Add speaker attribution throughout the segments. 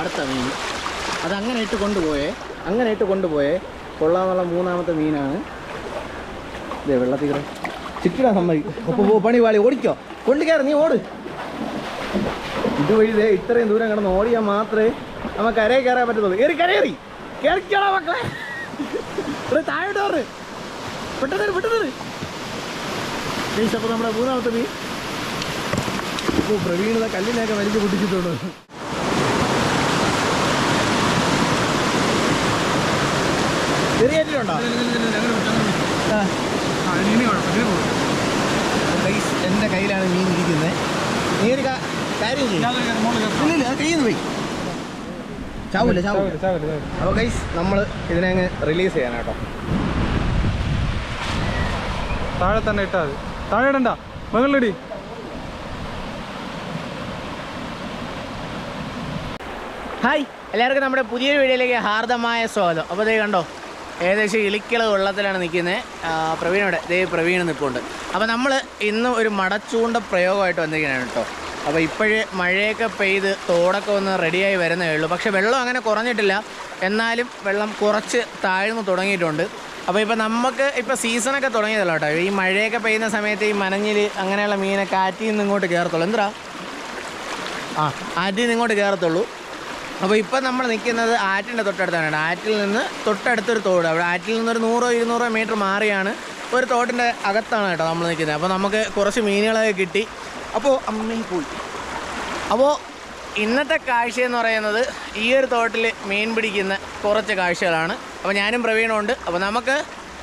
Speaker 1: അടുത്ത മീൻ. അത് അങ്ങനെ ഇട്ട് കൊണ്ടുപോയേ അങ്ങനെ ഇട്ട് കൊണ്ടുപോയേ. കൊള്ളാമെന്നുള്ള മൂന്നാമത്തെ മീനാണ്. ഇതേ വെള്ളത്തിൽ ചിറ്റിടാ ചിറ്റിടാൻ സമ്മതിക്കും പോ പണി പാളി ഓടിക്കോ. കൊണ്ട് കയറി നീ ഓട്. ഇതുവഴി വഴിതേ ഇത്രയും ദൂരം കിടന്ന് ഓടിയാൽ മാത്രമേ നമുക്ക് കരയെ കയറാൻ പറ്റത്തുള്ളൂ. കയറി കരയേറി കയറിക്കോളാം മക്കളെ. ഇവിടെ താഴോട്ട് കയറ്. പെട്ടെന്ന് പെട്ടെന്ന് അപ്പോൾ നമ്മുടെ മൂന്നാമത്തെ മീൻ. ഇപ്പോൾ പ്രവീണത കല്ലിനെയൊക്കെ വലിച്ചു പൊട്ടിച്ചിട്ടുണ്ട്. എന്റെ കയ്യിലാണ് മീൻ ഇരിക്കുന്നത്. നീ ഒരു കാര്യം ചെയ്യും. കയ്യിൽ പോയി. ചാവൂല ചാവൂല. അപ്പോൾ ഗൈസ് നമ്മൾ ഇതിനെ അങ്ങ് റിലീസ് ചെയ്യാൻ കേട്ടോ
Speaker 2: താഴെ തന്നെ ഇട്ടാ മതി. താഴെ ഇടണ്ട. മുകളിലിടി.
Speaker 1: ഹായ് എല്ലാവർക്കും നമ്മുടെ പുതിയൊരു വീഡിയോയിലേക്ക് ഹാർദമായ സ്വാഗതം. അപ്പോൾ ദേ കണ്ടോ? ഏകദേശം ഇളിക്കള വെള്ളത്തിലാണ് നിൽക്കുന്നത്. പ്രവീണോടെ ദേ പ്രവീൺ നിൽപ്പുണ്ട് അപ്പോൾ നമ്മൾ ഇന്ന് ഒരു മടച്ചൂണ്ട പ്രയോഗമായിട്ട് വന്നിരിക്കുകയാണ് കേട്ടോ. അപ്പോൾ ഇപ്പോഴേ മഴയൊക്കെ പെയ്ത് തോടൊക്കെ ഒന്ന് റെഡിയായി വരുന്നേ ഉള്ളൂ. പക്ഷേ വെള്ളം അങ്ങനെ കുറഞ്ഞിട്ടില്ല. എന്നാലും വെള്ളം കുറച്ച് താഴ്ന്നു തുടങ്ങിയിട്ടുണ്ട്. അപ്പോൾ ഇപ്പോൾ നമുക്ക് ഇപ്പോൾ സീസണൊക്കെ തുടങ്ങിയതല്ലോ കേട്ടോ. ഈ മഴയൊക്കെ പെയ്യുന്ന സമയത്ത് ഈ മനഞ്ഞിൽ അങ്ങനെയുള്ള മീനെ കാറ്റിൽ നിന്ന് ഇങ്ങോട്ട് കയറത്തുള്ളൂ എന്താ ആ ആറ്റിൽ നിന്ന് ഇങ്ങോട്ട് കയറത്തുള്ളൂ അപ്പോൾ ഇപ്പം നമ്മൾ നിൽക്കുന്നത് ആറ്റിന്റെ തൊട്ടടുത്താണ് ആറ്റിൽ നിന്ന് തൊട്ടടുത്തൊരു തോട്. അവിടെ ആറ്റിൽ നിന്നൊരു നൂറോ ഇരുന്നൂറോ മീറ്റർ മാറിയാണ് ഒരു തോട്ടിന്റെ അകത്താണ് കേട്ടോ നമ്മൾ നിൽക്കുന്നത്. അപ്പോൾ നമുക്ക് കുറച്ച് മീനുകളൊക്കെ കിട്ടി. അപ്പോൾ അമ്മയും പോയി. അപ്പോൾ ഇന്നത്തെ കാഴ്ച എന്ന് പറയുന്നത് ഈ ഒരു തോട്ടിൽ മീൻ പിടിക്കുന്ന കുറച്ച് കാഴ്ചകളാണ്. അപ്പോൾ ഞാനും പ്രവീണുണ്ട് അപ്പോൾ നമുക്ക്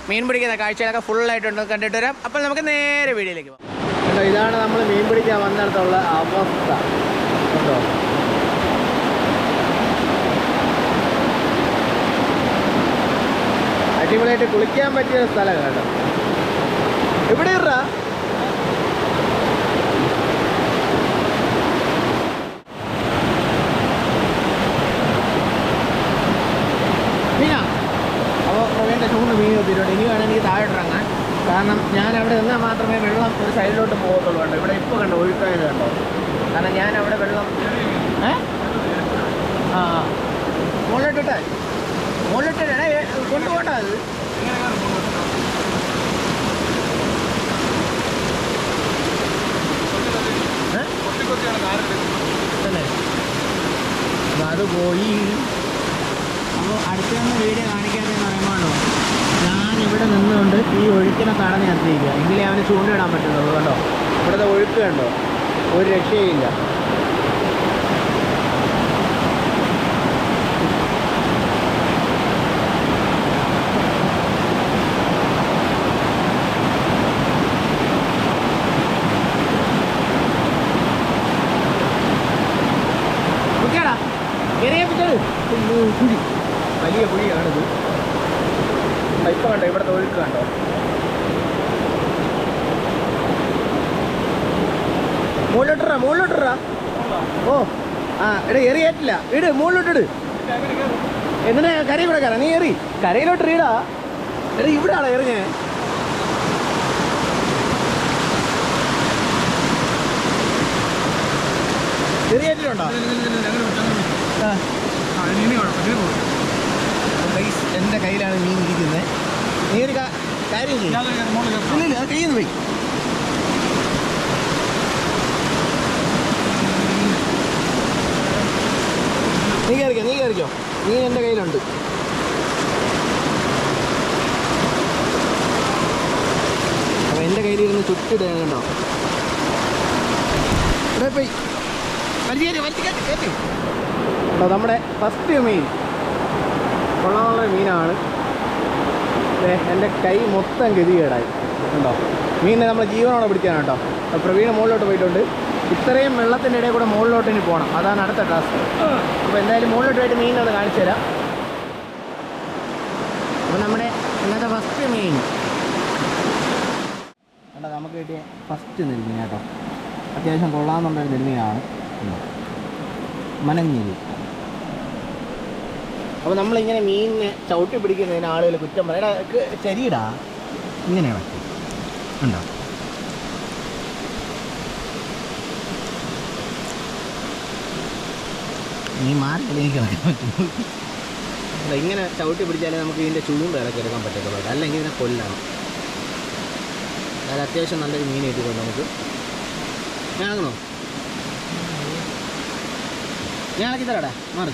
Speaker 1: മീൻ പിടിക്കുന്ന കാഴ്ചകളൊക്കെ ഫുള്ളായിട്ടുണ്ട് കണ്ടിട്ട് വരാം. അപ്പോൾ നമുക്ക് നേരെ വീഡിയോയിലേക്ക് പോകാം. ഇതാണ് നമ്മൾ മീൻ പിടിക്കാൻ വന്നിടത്തുള്ള അവസ്ഥ കേട്ടോ അടിപൊളിയായിട്ട് കുളിക്കാൻ പറ്റിയ സ്ഥലം കേട്ടോ. എവിടെ ഇറാ? കാരണം ഞാൻ അവിടെ നിന്നാൽ മാത്രമേ വെള്ളം ഒരു സൈഡിലോട്ട് പോകത്തുള്ളൂ കേട്ടോ ഇവിടെ ഇപ്പോൾ കണ്ടോ ഒഴുക്കായത് കണ്ടോ? കാരണം ഞാൻ അവിടെ വെള്ളം ഏ? ആ മുകളിലോട്ടിട്ടെ മുകളിലിട്ടേ അത്. ഏ? തന്നെ അപ്പൊ അത് പോയി. അപ്പോൾ അടുത്തൊന്ന് വീഡിയോ കാണിക്കാമെന്ന് പറയുമ്പോഴോ ഞാൻ ഇവിടെ നിന്നുകൊണ്ട് ഈ ഒഴുക്കിനെ തടഞ്ഞ് നിർത്തിയിരിക്കുക എങ്കിലേ അവന് ചൂണ്ടിടാൻ പറ്റുന്നുള്ളൂ കേട്ടോ ഇവിടുത്തെ ഒഴുക്ക് കണ്ടോ? ഒരു രക്ഷയില്ല ഓക്കേടാ ചെറിയ പിറ്റത് കുഴി വലിയ കുഴിയാണിത് ദാ ഇപ്പൊ കണ്ടോ? മുകളിലോട്ടിറാ മുകളിലോട്ടിറാ ഓ ആ എടാ എറിയേറ്റില്ല ഇട് മുകളിലോട്ടിട് എന്തിനാ കരയിൽ കൂടെ കയറാം? നീ എറി കരയിലോട്ട് ഇടാ എടാ ഇവിടെയാണോ എറിഞ്ഞേ? ചെറിയേറ്റിലുണ്ടോ എന്റെ കയ്യിലാണ് മീൻ ഇരിക്കുന്നത് നീ ഒരു കാ- കാര്യം ചെയ്യും. ഇല്ലില്ല അത് കയ്യിൽ നിന്ന് പോയി. നീ കയറിക്കോ നീ കയറിക്കോ. മീൻ എന്റെ കയ്യിലുണ്ട്. അപ്പോൾ എന്റെ കയ്യിലിരുന്ന് ചുറ്റിടുക കണ്ടോ? ഇവിടെ പോയി. നമ്മുടെ ഫസ്റ്റ് മീൻ കൊള്ളാനുള്ള മീനാണ്. എന്റെ കൈ മൊത്തം ഗതികേടായി. ഉണ്ടോ മീനിനെ നമ്മൾ ജീവനോടെ പിടിക്കാൻ കേട്ടോ. അപ്പോൾ പ്രവീണ് മുകളിലോട്ട് പോയിട്ടുണ്ട്. ഇത്രയും വെള്ളത്തിന്റെ ഇടയിൽ കൂടെ മുകളിലോട്ട് ഇനി പോകണം. അതാണ് അടുത്ത ടാസ്ക് അപ്പോൾ എന്തായാലും മുകളിലോട്ട് പോയിട്ട് മീനൊന്ന് കാണിച്ചു തരാം. അപ്പോൾ നമ്മുടെ ഇന്നത്തെ ഫസ്റ്റ് മീൻ. കണ്ടോ നമുക്ക് കിട്ടിയ ഫസ്റ്റ് നെൽമീൻ കേട്ടോ. അത്യാവശ്യം കൊള്ളാമെന്നുള്ളൊരു നെൽമീനാണ്. മനഞ്ഞിരി. അപ്പോൾ നമ്മളിങ്ങനെ മീനിനെ ചവിട്ടി പിടിക്കുന്നതിന് ആളുകൾ കുറ്റം പറയടാ ശരിയിടാ ഇങ്ങനെയാണ് ഉണ്ടോ നീ മാറിയില്ല എനിക്ക് ഇങ്ങനെ ചവിട്ടി പിടിച്ചാലേ നമുക്ക് ഇതിന്റെ ചൂണ്ട് ഇറക്കി എടുക്കാൻ പറ്റത്തുള്ളൂ. അല്ലെങ്കിൽ ഇതിനെ കൊല്ലണം അതായത് അത്യാവശ്യം നല്ലൊരു മീൻ കിട്ടിക്കൊണ്ട് നമുക്ക്. ഞാൻ ഇറങ്ങണോ ഞാൻ ഇറക്കി തരാടാ. മാറി.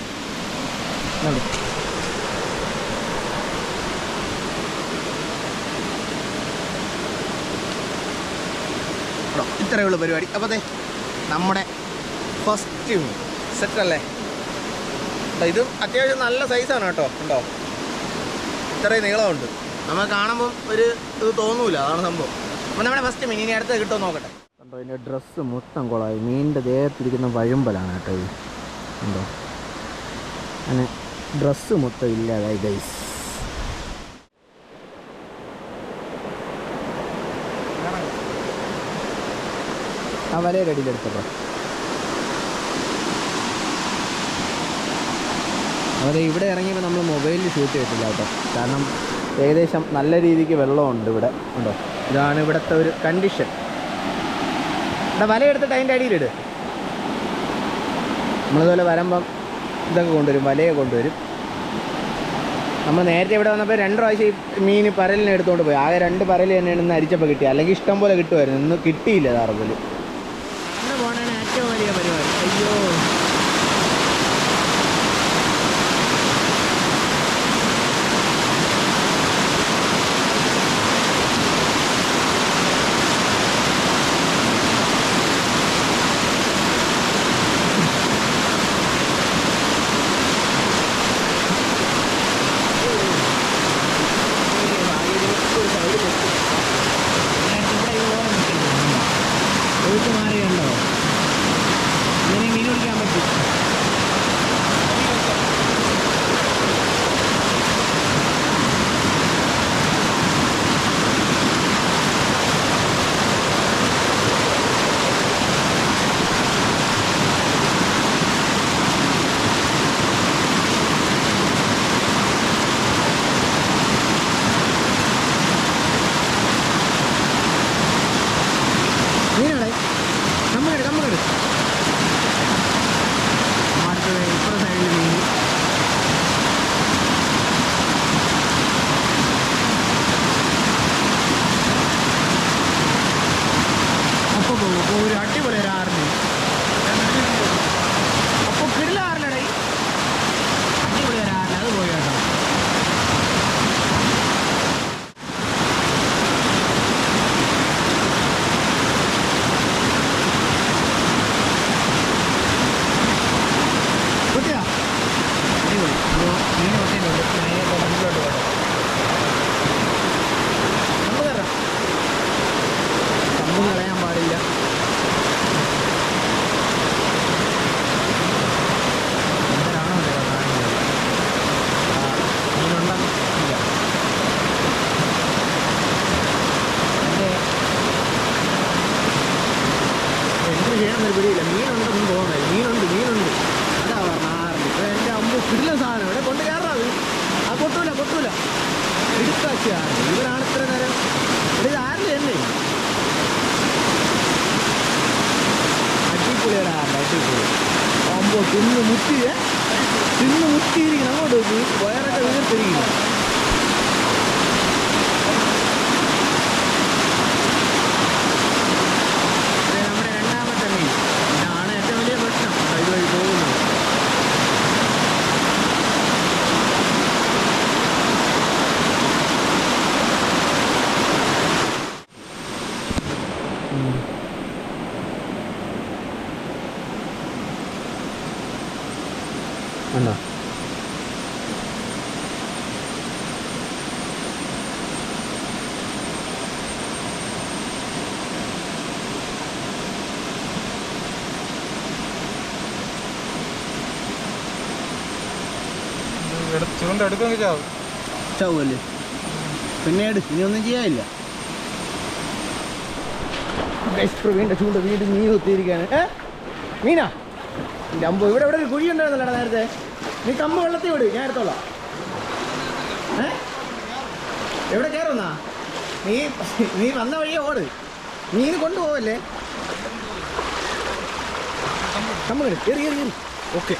Speaker 1: ഇത്രയേ ഉള്ളൂ പരിപാടി. അപ്പോൾ അതെ നമ്മുടെ ഫസ്റ്റ് സെറ്റ് അല്ലേ? ദാ ഇതും അത്യാവശ്യം നല്ല സൈസാണ് കേട്ടോ ഉണ്ടോ ഇത്രയും നീളമുണ്ട്. നമ്മൾ കാണുമ്പോൾ ഒരു ഇത് തോന്നൂല അതാണ് സംഭവം. അപ്പം നമ്മുടെ ഫസ്റ്റ് മീൻ ഇനി അടുത്ത് കിട്ടുമോ നോക്കട്ടെ. കണ്ടോ ഇതിന്റെ ഡ്രസ്സ് മൊത്തം കുളമായി മീനിന്റെ ദേഹത്തിരിക്കുന്ന വഴുമ്പലാണ് കേട്ടോ ഇത്. ഉണ്ടോ അങ്ങനെ ഡ്രസ്സ് മൊത്തം ഇല്ലാതായി ഗൈസ് ആ വലയുടെ അവരെ അതെ ഇവിടെ ഇറങ്ങിയപ്പോൾ നമ്മൾ മൊബൈലിൽ ഷൂട്ട് ചെയ്തിട്ടില്ല കേട്ടോ. കാരണം ഏകദേശം നല്ല രീതിക്ക് വെള്ളമുണ്ട് ഇവിടെ. ഉണ്ടോ? ഇതാണ് ഇവിടുത്തെ ഒരു കണ്ടീഷൻ ഇവിടെ വല എടുത്തിട്ട് അതിന്റെ അടിയിലിട് നമ്മളിതുപോലെ വരുമ്പം ഇതൊക്കെ കൊണ്ടുവരും വലയെ കൊണ്ടുവരും. നമ്മൾ നേരത്തെ ഇവിടെ വന്നപ്പോൾ രണ്ട് പ്രാവശ്യം ഈ മീൻ പരലിനെ എടുത്തുകൊണ്ട് പോയി. ആകെ രണ്ട് പരൽ തന്നെയാണ് ഇന്ന് അരിച്ചപ്പോൾ കിട്ടി അല്ലെങ്കിൽ ഇഷ്ടം പോലെ കിട്ടുമായിരുന്നു. ഇന്ന് കിട്ടിയില്ല ഏറ്റവും വലിയ അമ്പോ തിന്ന് മുട്ടിയേ തിന്ന് മുട്ടിയിരിക്കണം അങ്ങോട്ട് നോക്കി വയറൊക്കെ വീർത്തിരിക്കുന്നു ഇത് നമ്മുടെ രണ്ടാമത്തെ മീൻ ഇതാണ് ഏറ്റവും വലിയ പ്രശ്നം ഇതുവഴി പോകുന്നത് ഉണ്ടോ
Speaker 2: ചൂണ്ട എടുക്കുമെങ്കിൽ ചാവും.
Speaker 1: ചാവുമല്ലേ? പിന്നീട് ഇനി ഒന്നും ചെയ്യാനില്ല വീണ്ടും ചൂണ്ട വീണ്ടും മീൻ ഒത്തിരിക്കാണ് ഏ? മീനാ? എന്റെ അമ്പോ ഇവിടെ ഇവിടെ ഒരു കുഴി ഉണ്ടായിരുന്നല്ലോടാ നേരത്തെ. നീ കമ്പ് വെള്ളത്തിൽ വിട് ഞാൻ എടുത്തോളാം. ഏ? എവിടെ കയറുന്നാ? നീ നീ വന്ന വഴിയെ ഓട്. മീൻ കൊണ്ടുപോവല്ലേ? കമ്പ് കയറി കയറി കയറി. ഓക്കെ.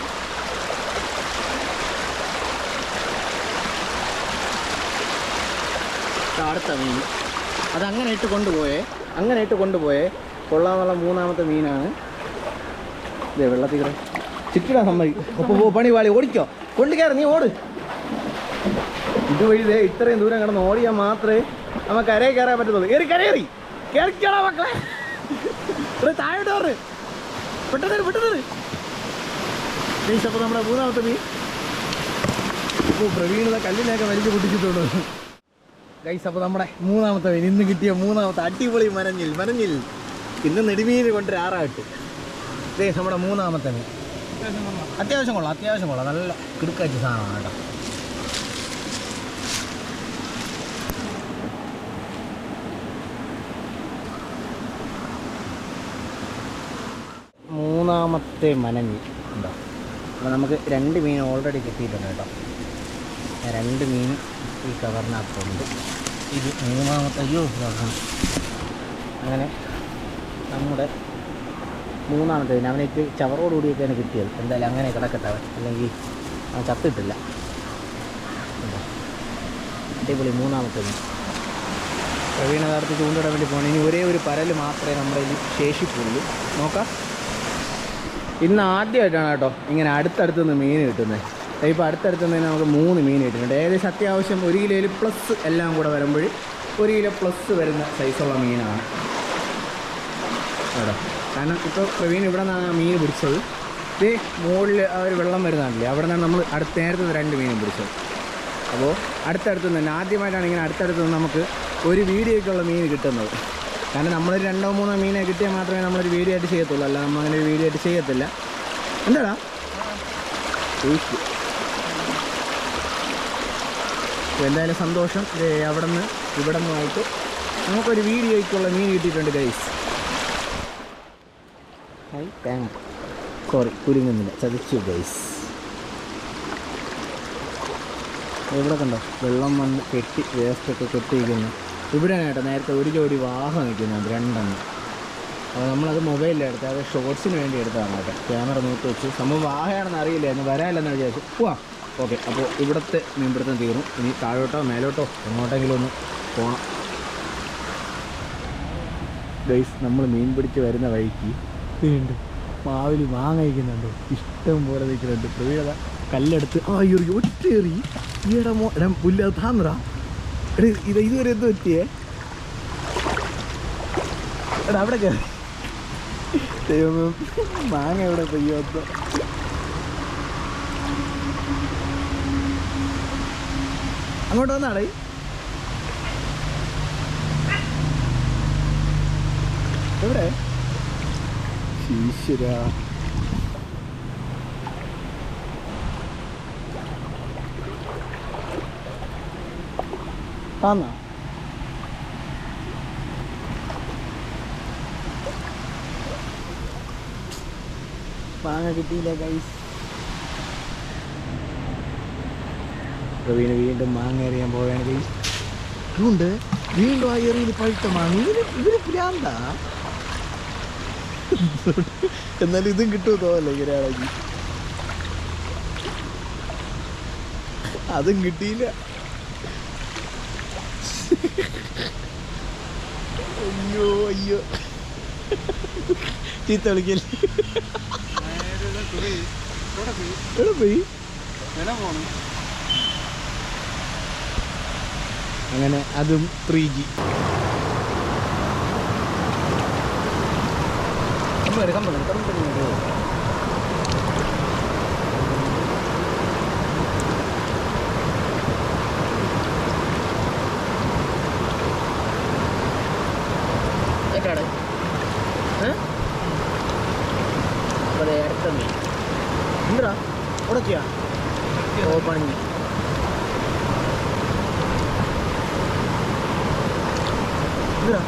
Speaker 1: മീൻ. അത് അങ്ങനെ ഇട്ട് കൊണ്ടുപോയേ അങ്ങനെ ഇട്ട് കൊണ്ടുപോയേ. കൊള്ളാന്നുള്ള മൂന്നാമത്തെ മീനാണ്. ഇതേ വെള്ളത്തിൽ കൂടെ ചുറ്റിടാൻ പോ പണി വാളി ഓടിക്കോ. കൊണ്ടു കയറി നീ ഓട്. ഇതുവഴി ഇത്രയും ദൂരം കിടന്ന് ഓടിയാൽ മാത്രമേ നമുക്ക് കരയെ കയറാൻ പറ്റത്തുള്ളൂ. കയറി കരയേറി കേറിക്കോളാ മക്കളെ. ഇവിടെ താഴോട്ട് പറഞ്ഞു പെട്ടെന്ന് പെട്ടെന്ന് മീൻസ് അപ്പോൾ നമ്മുടെ മൂന്നാമത്തെ മീൻ. ഇപ്പോൾ പ്രവീണത കല്ലിനെയൊക്കെ വലിച്ചു പൊട്ടിച്ചിട്ടുണ്ട്. ഗൈസ് അപ്പോൾ നമ്മുടെ മൂന്നാമത്തെ മീൻ ഇന്ന് കിട്ടിയ മൂന്നാമത്തെ അടിപൊളി മരഞ്ഞിൽ മരഞ്ഞിൽ. ഇന്ന് നെടുമീൻ കൊണ്ടൊരു ആറാട്ട് ഗൈസ് നമ്മുടെ മൂന്നാമത്തെ മീൻ അത്യാവശ്യം കൊള്ളാം അത്യാവശ്യം കൊള്ളാം. നല്ല കിടുക്കാച്ച സാധനമാണ് കേട്ടോ. മൂന്നാമത്തെ മനഞ്ഞി ഉണ്ടോ? അപ്പോൾ നമുക്ക് രണ്ട് മീൻ ഓൾറെഡി കിട്ടിയിട്ടുണ്ട് കേട്ടോ. രണ്ട് മീൻ ഈ കവറിനകത്തുണ്ട്. ഇത് മൂന്നാമത്തെ അയ്യോ. അങ്ങനെ നമ്മുടെ മൂന്നാമത്തെ അവനേക്ക് ചവറോടുകൂടിയൊക്കെയാണ് കിട്ടിയത്. എന്തായാലും അങ്ങനെ കിടക്കട്ടെ അവൻ. അല്ലെങ്കിൽ അവൻ ചത്തിട്ടില്ല? അടിപൊളി മൂന്നാമത്തെ മീൻ പ്രവീണ കാലത്ത് ചൂണ്ടിടാൻ വേണ്ടി പോകണം ഇനി ഒരേ ഒരു പരൽ മാത്രമേ നമ്മുടെ ഇതിൽ ശേഷിപ്പുള്ളൂ. നോക്കാം. ഇന്ന് ആദ്യമായിട്ടാണ് കേട്ടോ ഇങ്ങനെ അടുത്തടുത്ത് നിന്ന് മീൻ കിട്ടുന്നത്. ഇപ്പോൾ അടുത്തടുത്ത് തന്നെ നമുക്ക് മൂന്ന് മീൻ കിട്ടുന്നുണ്ട് ഏകദേശം അത്യാവശ്യം ഒരു കിലോയിൽ പ്ലസ് എല്ലാം കൂടെ വരുമ്പോൾ ഒരു കിലോ പ്ലസ് വരുന്ന സൈസുള്ള മീനാണ്. കേട്ടോ കാരണം ഇപ്പോൾ പ്രവീൺ ഇവിടെ നിന്നാണ് ആ മീൻ പിടിച്ചത്. ഇതേ മുകളിൽ ആ ഒരു വെള്ളം വരുന്നതാണല്ലേ അവിടെ നിന്നാണ് നമ്മൾ അടുത്ത നേരത്തെ രണ്ട് മീനും പിടിച്ചത്. അപ്പോൾ അടുത്തടുത്ത് നിന്ന് ആദ്യമായിട്ടാണ് ഇങ്ങനെ അടുത്തടുത്ത് നമുക്ക് ഒരു വീഡിയോയ്ക്കുള്ള മീൻ കിട്ടുന്നത്. കാരണം നമ്മളൊരു രണ്ടോ മൂന്നോ മീനെ കിട്ടിയാൽ മാത്രമേ നമ്മളൊരു വീഡിയോ ആയിട്ട് ചെയ്യത്തുള്ളൂ. അല്ല നമ്മൾ അങ്ങനെ ഒരു വീഡിയോ ആയിട്ട് ചെയ്യത്തില്ല. എന്താടാ? ചോദിച്ചു അപ്പോൾ എന്തായാലും സന്തോഷം. അവിടെ നിന്ന് ഇവിടെ നിന്നായിട്ട് നമുക്കൊരു വീഡിയോയ്ക്കുള്ള മീൻ കിട്ടിയിട്ടുണ്ട് ഗൈസ് ഹൈ താങ്ക് സോറി കുരുങ്ങുന്നില്ല. ചതിച്ചു ഗൈസ് ഇവിടെ കണ്ടോ? വെള്ളം വന്ന് കെട്ടി വേസ്റ്റൊക്കെ കെട്ടിയിരിക്കുന്നു. ഇവിടെ കേട്ടോ നേരത്തെ ഒരു ജോഡി വാഹനം നിൽക്കുന്നുണ്ട് രണ്ടെണ്ണം. അപ്പോൾ നമ്മളത് മൊബൈലിൽ എടുത്ത് അത് ഷോർട്സിന് വേണ്ടി എടുത്തതാണ് കേട്ടോ. ക്യാമറ നോക്കി വെച്ച്. സംഭവം വാഹയാണെന്ന് അറിയില്ലായിരുന്നു വരാനില്ലെന്ന് വിചാരിച്ചു. പോവാം ഓക്കെ അപ്പോൾ ഇവിടുത്തെ മീൻപിടുത്തം തീർന്നു. ഇനി താഴോട്ടോ മേലോട്ടോ എങ്ങോട്ടെങ്കിലും ഒന്ന് പോകണം ഗൈസ് നമ്മൾ മീൻ പിടിച്ച് വരുന്ന വഴിക്ക് വീണ്ടും മാവിൽ മാങ്ങ കഴിക്കുന്നുണ്ട്. ഇഷ്ടം പോലെ നിൽക്കുന്നുണ്ട്. പ്രവീണത കല്ലെടുത്ത് ആ ഈ ഒറ്റേറി ഈടമോ മോ എടാ പുല്ല താന്നറാ എടാ ഇത് ഇതുവരെ എന്ത് പറ്റിയേ? എടാ അവിടെ കയറി മാങ്ങ എവിടെ പെയ്യോത്തോ അങ്ങോട്ട് വന്നാടേ എവിടെ? ഈശ്വര. ആന്നാ മാങ്ങ കിട്ടിയില്ല ഗൈസ് പ്രവീണ് വീണ്ടും മാങ്ങ എറിയാൻ പോവുകയാണ് അതുകൊണ്ട് വീണ്ടും ആ എറിയിൽ പഴുത്ത മാങ്ങ. ഇവർ ഇവർ പ്രാന്ത എന്നാലും ഇതും കിട്ടും തോന്നല്ലേ ഇങ്ങനെയാണെങ്കിൽ അതും കിട്ടിയില്ല. അയ്യോ അയ്യോ. ചീത്ത വിളിക്കല്ലേ? എവിടെ പോയി. അങ്ങനെ അതും three G company company company അതെ അടുത്ത മീൻ എന്താ ഉടക്കിയാ ഓ പണിഞ്ഞു എന്താ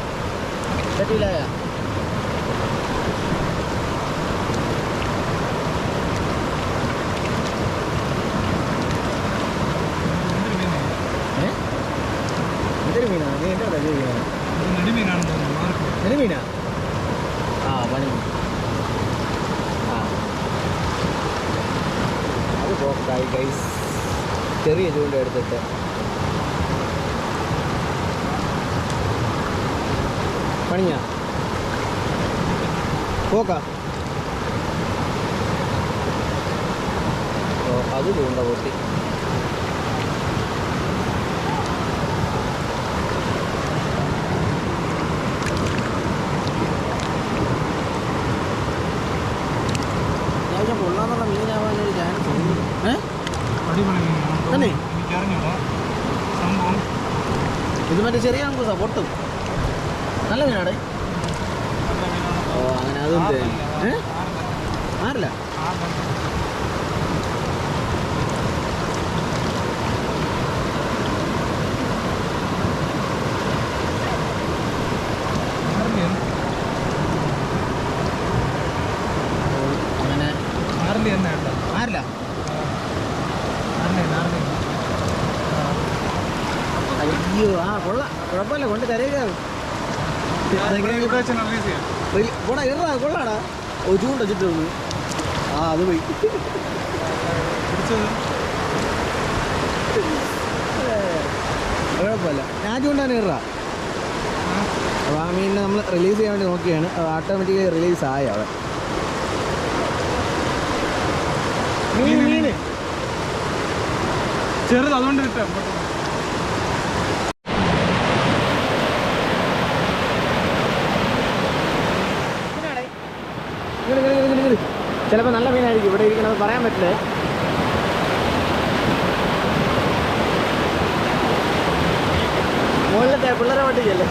Speaker 1: ഏ എന്തൊരു മീനാണ് നീ എന്റെ വലിയ മീനാണ് എന്തൊരു ആ പണി ആ അത് പോക്കായി ഗൈസ് ചെറിയ ചൂണ്ട എടുത്തിട്ട് പോക്കാ. അത് പോണ്ട പൊട്ടി. അത്യാവശ്യം കൊള്ളാന്നുള്ള മീനാവാനൊരു ചാൻസ് ഉണ്ട്.
Speaker 2: സംഭവം.
Speaker 1: ഇത് മറ്റേ ചെറിയ നമുക്ക് പൊട്ടും. നല്ല മീനാടെ ഓ അങ്ങനെ അതും ഏ ആരില്ല അങ്ങനെ
Speaker 2: ആറിൽ തന്നെ കേട്ടോ
Speaker 1: ആരില്ല
Speaker 2: ആറിൽ ആറിൽ
Speaker 1: അയ്യോ ആ കൊള്ളാം കുഴപ്പമില്ല കൊണ്ട് കരയുക പോടാ കൊള്ളാടാ ആ അത് ഞാൻ ആ നമ്മൾ റിലീസ് ചെയ്യാൻ വേണ്ടി നോക്കിയാണ് അത് ഓട്ടോമാറ്റിക്കലി റിലീസ് ആയി അവിടെ
Speaker 2: ചെറുത് അതുകൊണ്ട് കിട്ടാം
Speaker 1: ചിലപ്പോൾ നല്ല മീനായിരിക്കും. ഇവിടെ ഇരിക്കണത് പറയാൻ പറ്റില്ല. മുകളിലത്തെ പിള്ളേരെ വട്ടിക്കല്ലേ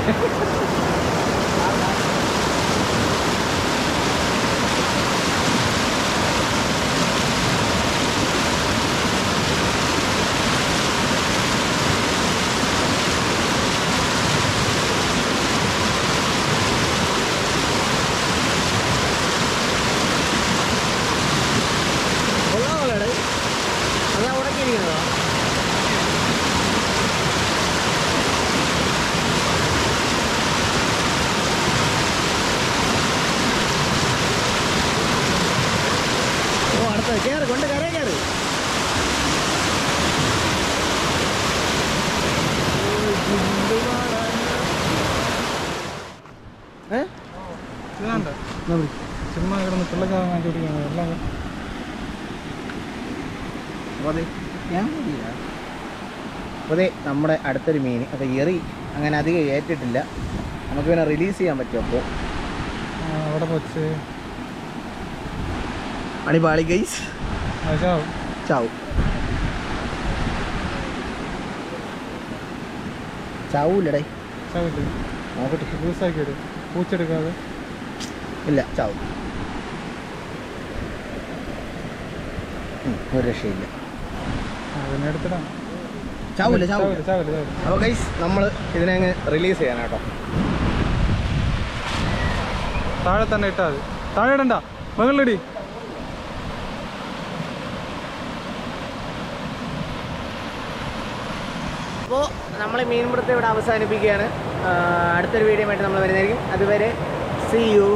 Speaker 1: കൊള്ളാമല്ലേ അതാ ഉടക്കിയിരിക്കുന്നതോ ഓ അടുത്ത കയറി കൊണ്ട് കരയെ കയറി ഏ
Speaker 2: ഇതാണ്ട് ചുമ്മാ കിടന്ന് പിള്ളേർ വാങ്ങി കുടിക്കുന്നത് എല്ലാം
Speaker 1: അപ്പോൾ അതെ നമ്മുടെ അടുത്തൊരു മീൻ. അപ്പോൾ എറി അങ്ങനെ അധികം ഏറ്റിട്ടില്ല. നമുക്ക് പിന്നെ റിലീസ് ചെയ്യാൻ പറ്റും അപ്പോൾ
Speaker 2: അവിടെ പോച്ച്
Speaker 1: അണിപാളി ഗൈസ്
Speaker 2: ചാവും.
Speaker 1: ചാവൂല്ലേ ചാവൂലടേ
Speaker 2: ചാവില്ലേ.
Speaker 1: നോക്കട്ടെ.
Speaker 2: ലൂസാക്കി പൂച്ചെടുക്കാതെ.
Speaker 1: ഇല്ല ചാവും. ഒരു രക്ഷയില്ല. ചാവൂല ചാവൂല
Speaker 2: ചാവില്ല ചാവില്ല ചാവില്ല
Speaker 1: അപ്പോൾ ഗൈസ് നമ്മൾ ഇതിനെ അങ്ങ് റിലീസ് ചെയ്യാൻ കേട്ടോ
Speaker 2: താഴെ തന്നെ ഇട്ടാൽ മതി. താഴെ ഇടണ്ട. മകളിലടി.
Speaker 1: അപ്പോൾ നമ്മൾ മീൻപിടുത്തം ഇവിടെ അവസാനിപ്പിക്കുകയാണ്. അടുത്തൊരു വീഡിയോ ആയിട്ട് നമ്മൾ വരുന്നതായിരിക്കും. അതുവരെ സി യു